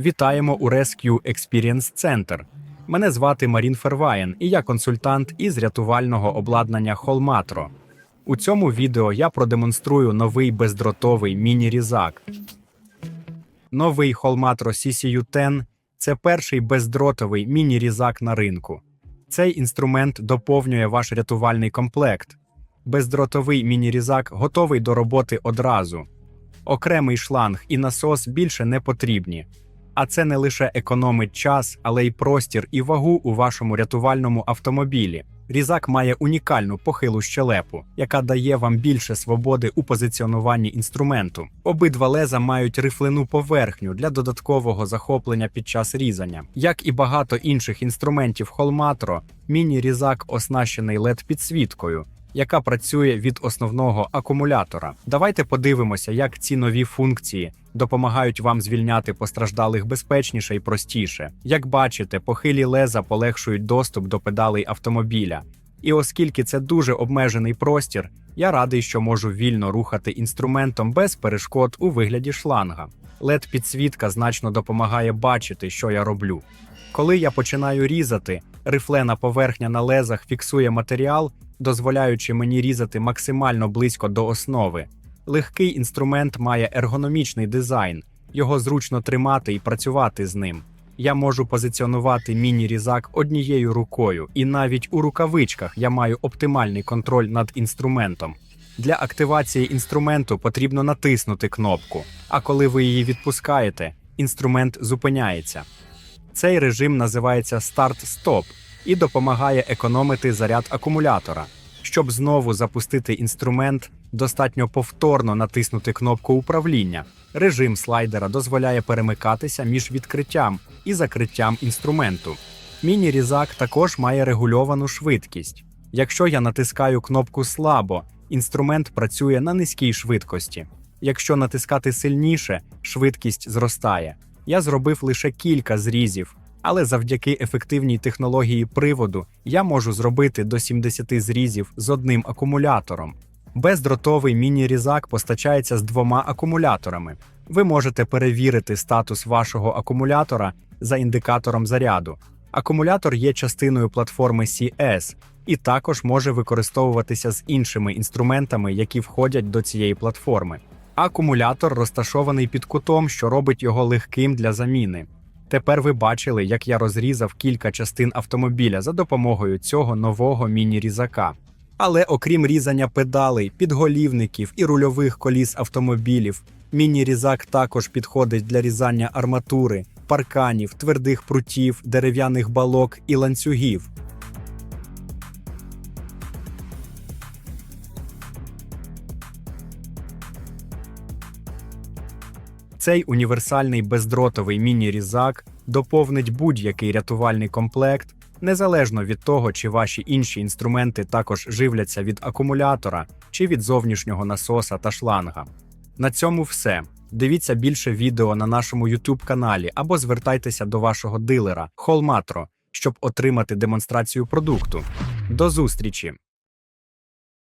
Вітаємо у Rescue Experience Center. Мене звати Марін Ферваєн, і я консультант із рятувального обладнання Холматро. У цьому відео я продемонструю новий бездротовий міні-різак. Новий Холматро CCU-10 – це перший бездротовий міні-різак на ринку. Цей інструмент доповнює ваш рятувальний комплект. Бездротовий міні-різак готовий до роботи одразу. Окремий шланг і насос більше не потрібні. А це не лише економить час, але й простір і вагу у вашому рятувальному автомобілі. Різак має унікальну похилу щелепу, яка дає вам більше свободи у позиціонуванні інструменту. Обидва леза мають рифлену поверхню для додаткового захоплення під час різання. Як і багато інших інструментів Холматро, міні-різак оснащений led підсвіткою яка працює від основного акумулятора. Давайте подивимося, як ці нові функції допомагають вам звільняти постраждалих безпечніше і простіше. Як бачите, похилі леза полегшують доступ до педалей автомобіля. І оскільки це дуже обмежений простір, я радий, що можу вільно рухати інструментом без перешкод у вигляді шланга. led підсвітка значно допомагає бачити, що я роблю. Коли я починаю різати, рифлена поверхня на лезах фіксує матеріал, дозволяючи мені різати максимально близько до основи. Легкий інструмент має ергономічний дизайн, його зручно тримати і працювати з ним. Я можу позиціонувати міні-різак однією рукою, і навіть у рукавичках я маю оптимальний контроль над інструментом. Для активації інструменту потрібно натиснути кнопку, а коли ви її відпускаєте, інструмент зупиняється. Цей режим називається старт-стоп і допомагає економити заряд акумулятора. Щоб знову запустити інструмент, достатньо повторно натиснути кнопку управління. Режим слайдера дозволяє перемикатися між відкриттям і закриттям інструменту. Міні-різак також має регульовану швидкість. Якщо я натискаю кнопку слабо, інструмент працює на низькій швидкості. Якщо натискати сильніше, швидкість зростає. Я зробив лише кілька зрізів, але завдяки ефективній технології приводу я можу зробити до 70 зрізів з одним акумулятором. Бездротовий міні-різак постачається з двома акумуляторами. Ви можете перевірити статус вашого акумулятора за індикатором заряду. Акумулятор є частиною платформи CS і також може використовуватися з іншими інструментами, які входять до цієї платформи. Акумулятор розташований під кутом, що робить його легким для заміни. Тепер ви бачили, як я розрізав кілька частин автомобіля за допомогою цього нового міні-різака. Але окрім різання педалей, підголівників і рульових коліс автомобілів, міні-різак також підходить для різання арматури, парканів, твердих прутів, дерев'яних балок і ланцюгів. Цей універсальний бездротовий міні-різак доповнить будь-який рятувальний комплект, незалежно від того, чи ваші інші інструменти також живляться від акумулятора чи від зовнішнього насоса та шланга. На цьому все. Дивіться більше відео на нашому YouTube каналі або звертайтеся до вашого дилера Холматро, щоб отримати демонстрацію продукту. До зустрічі!